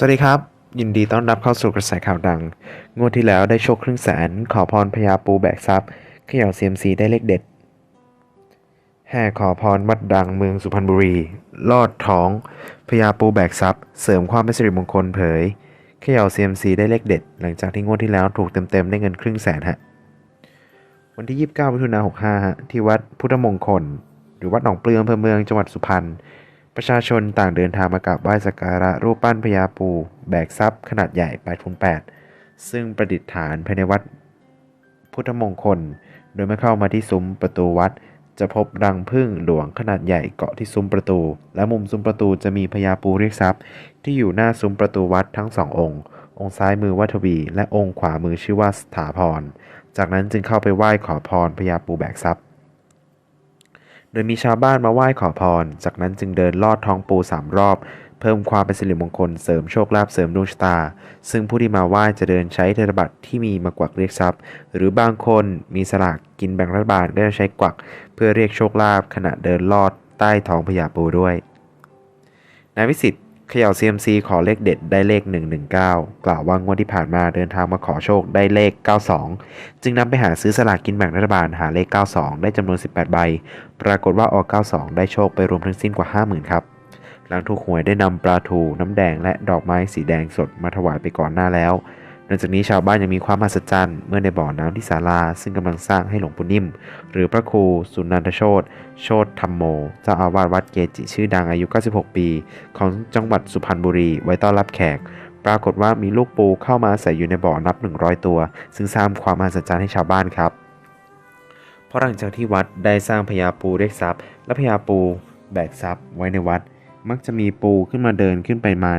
สวัสดีครับ ยินดีต้อนรับเข้าสู่กระแสข่าวดัง งวดที่แล้วได้โชคครึ่งแสน ขอพรพญาปูแบกทรัพย์เขย่าเซียมซีได้เลขเด็ด แห่ขอพรวัดดังเมืองสุพรรณบุรี ลอดท้องพญาปูแบกทรัพย์ เสริมความเป็นสิริมงคลเผยเขย่าเซียมซีได้เลขเด็ด หลังจากที่งวดที่แล้วถูกเต็มๆได้เงินครึ่งแสนฮะวันที่ 29มิถุนายน65ฮะที่วัดพุทธมงคล หรือวัดหนองเปลืออำเภอเมืองจังหวัดสุพรรณ ประชาชนต่างเดินทางมากราบไหว้สักการะรูปปั้นพญาปูแบกทรัพย์ขนาดใหญ่8คูณ8ซึ่งประดิษฐานภายในวัดพุทธมงคล โดยเมื่อเข้ามาที่ซุ้มประตูวัด จะพบรังผึ้งหลวงขนาดใหญ่เกาะที่ซุ้มประตู และมุมซุ้มประตูจะมีพญาปูเรียกทรัพย์ ที่อยู่หน้าซุ้มประตูวัดทั้งสององค์ องค์ซ้ายมือวัทวี และองค์ขวามือชื่อว่าสถาพร จากนั้นจึงเข้าไปไหว้ขอพรพญาปูแบกทรัพย์ โดยมีชาวบ้านมาไหว้ขอพร จากนั้นจึงเดินลอดท้องปูสามรอบ เพิ่มความเป็นสิริมงคลเสริมโชคลาภเสริมดวงชะตา ซึ่งผู้ที่มาไหว้จะเดินใช้ธนบัตรที่มีมากวักเรียกทรัพย์ หรือบางคนมีสลากกินแบ่งรัฐบาลก็จะใช้กวัก เพื่อเรียกโชคลาภขณะเดินลอดใต้ท้องพญาปูด้วยนายวิสิทธิ เขย่าเซียมซีขอเลขเด็ดได้เลข 119 กล่าวว่างวดที่ผ่านมาเดินทางมาขอโชคได้เลข 92 จึงนำไปหาซื้อสลากกินแบ่งรัฐบาลหาเลข 92 ได้จำนวน 18 ใบ ปรากฏว่าออก 92 ได้โชคไปรวมทั้งสิ้นกว่า 50,000 ครับ หลังถูกหวยได้นำปลาทู น้ำแดงและดอกไม้สีแดงสดมาถวายไปก่อนหน้าแล้ว นอกจากนี้ชาวบ้านยังมีความมหัศจรรย์เมื่อในบ่อน้ำที่ศาลา ซึ่งกำลังสร้างให้หลวงปู่นิ่ม หรือพระครูสุนันทโชตโชตธรรมโม เจ้าอาวาสวัดเกจิชื่อดังอายุ 96 ปี ของจังหวัดสุพรรณบุรี ไว้ต้อนรับแขก ปรากฏว่ามีลูกปูเข้ามาอาศัยอยู่ในบ่อนับ 100 ตัว ซึ่งสร้างความมหัศจรรย์ให้ชาวบ้านครับ เพราะหลังจากที่วัดได้สร้างพญาปูเรียกทรัพย์ และพญาปูแบกทรัพย์ไว้ในวัด มักจะมีปูขึ้นมาเดินขึ้นไปมา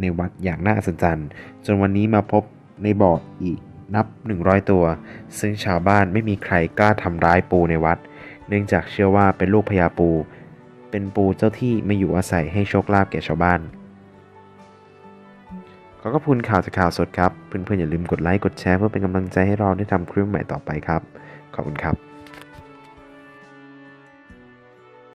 ในวัดอย่างน่าอัศจรรย์ จนวันนี้มาพบ ในบ่ออีกนับ 100 ตัว ซึ่งชาวบ้านไม่มีใครกล้าทำร้ายปูในวัด เนื่องจากเชื่อว่าเป็นลูกพญาปู เป็นปูเจ้าที่มาอยู่อาศัยให้โชคลาภแก่ชาวบ้าน ขอขอบคุณข่าวจากข่าวสดครับ เพื่อนๆอย่าลืมกดไลค์ กดแชร์เพื่อเป็นกำลังใจให้เราได้ทำคลิปใหม่ต่อไปครับ ขอบคุณครับ